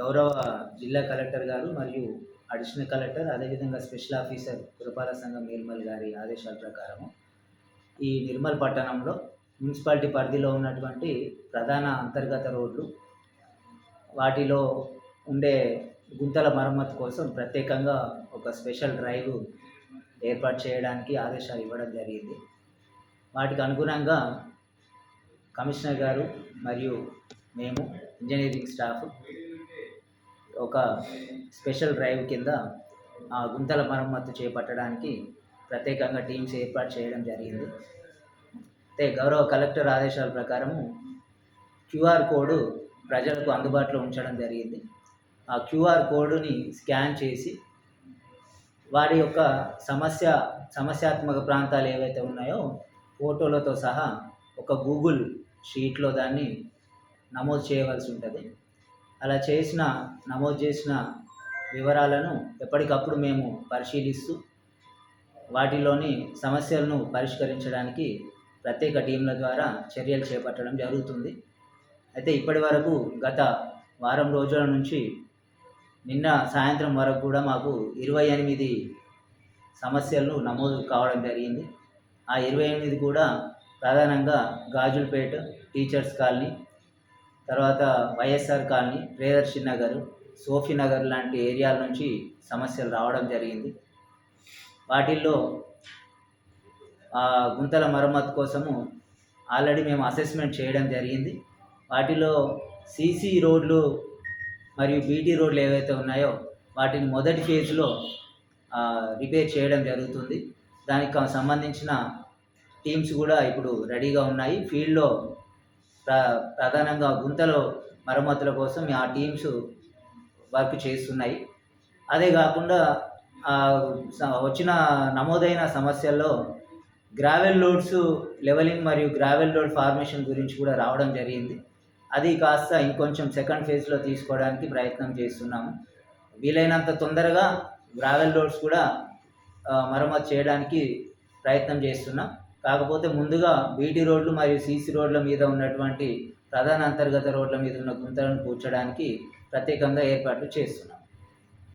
గౌరవ జిల్లా కలెక్టర్ గారు మరియు అడిషనల్ కలెక్టర్ అదేవిధంగా స్పెషల్ ఆఫీసర్ పురపాలక సంఘం నిర్మల్ గారి ఆదేశాల ప్రకారం ఈ నిర్మల్ పట్టణంలో మున్సిపాలిటీ పరిధిలో ఉన్నటువంటి ప్రధాన అంతర్గత రోడ్లు వాటిలో ఉండే గుంతల మరమ్మతు కోసం ప్రత్యేకంగా ఒక స్పెషల్ డ్రైవ్ ఏర్పాటు చేయడానికి ఆదేశాలు ఇవ్వడం జరిగింది. వాటికి అనుగుణంగా కమిషనర్ గారు మరియు మేము ఇంజనీరింగ్ స్టాఫ్ ఒక స్పెషల్ డ్రైవ్ కింద ఆ గుంతల మరమ్మతు చేపట్టడానికి ప్రత్యేకంగా టీమ్స్ ఏర్పాటు చేయడం జరిగింది. అయితే గౌరవ కలెక్టర్ ఆదేశాల ప్రకారము క్యూఆర్ కోడ్ ప్రజలకు అందుబాటులో ఉంచడం జరిగింది. ఆ క్యూఆర్ కోడ్ని స్కాన్ చేసి వారి యొక్క సమస్య సమస్యాత్మక ప్రాంతాలు ఏవైతే ఉన్నాయో ఫోటోలతో సహా ఒక గూగుల్ షీట్లో దాన్ని నమోదు చేయవలసి ఉంటుంది. అలా చేసిన నమోదు చేసిన వివరాలను ఎప్పటికప్పుడు మేము పరిశీలిస్తూ వాటిలోని సమస్యలను పరిష్కరించడానికి ప్రత్యేక టీంల ద్వారా చర్యలు చేపట్టడం జరుగుతుంది. అయితే ఇప్పటి వరకు గత వారం రోజుల నుంచి నిన్న సాయంత్రం వరకు కూడా మాకు ఇరవై ఎనిమిది సమస్యలు నమోదు కావడం జరిగింది. ఆ ఇరవై ఎనిమిది కూడా ప్రధానంగా గాజులపేట టీచర్స్ కాలనీ తర్వాత వైఎస్ఆర్ కాలనీ ప్రియదర్శి నగర్ సోఫీ నగర్ లాంటి ఏరియాల నుంచి సమస్యలు రావడం జరిగింది. వాటిల్లో ఆ గుంతల మరమ్మతు కోసము ఆల్రెడీ మేము అసెస్మెంట్ చేయడం జరిగింది. వాటిలో సీసీ రోడ్లు మరియు బీటీ రోడ్లు ఏవైతే ఉన్నాయో వాటిని మొదటి ఫేజ్లో రిపేర్ చేయడం జరుగుతుంది. దానికి సంబంధించిన టీమ్స్ కూడా ఇప్పుడు రెడీగా ఉన్నాయి. ఫీల్డ్లో ప్రధానంగా గుంతలో మరమ్మతుల కోసం ఆ టీమ్స్ వర్క్ చేస్తున్నాయి. అదే కాకుండా స- వచ్చిన నమోదైన సమస్యల్లో గ్రావెల్ లోడ్స్ లెవెలింగ్ మరియు గ్రావెల్ లోడ్ ఫార్మేషన్ గురించి కూడా రావడం జరిగింది. అది కాస్త ఇంకొంచెం సెకండ్ ఫేజ్లో తీసుకోవడానికి ప్రయత్నం చేస్తున్నాము. వీలైనంత తొందరగా గ్రావెల్ రోడ్స్ కూడా మరమ్మతు చేయడానికి ప్రయత్నం చేస్తున్నాం. కాకపోతే ముందుగా బీటీ రోడ్లు మరియు సీసీ రోడ్ల మీద ఉన్నటువంటి ప్రధాన అంతర్గత రోడ్ల మీద ఉన్న గుంతలను పూడ్చడానికి ప్రత్యేకంగా ఏర్పాట్లు చేస్తున్నాం.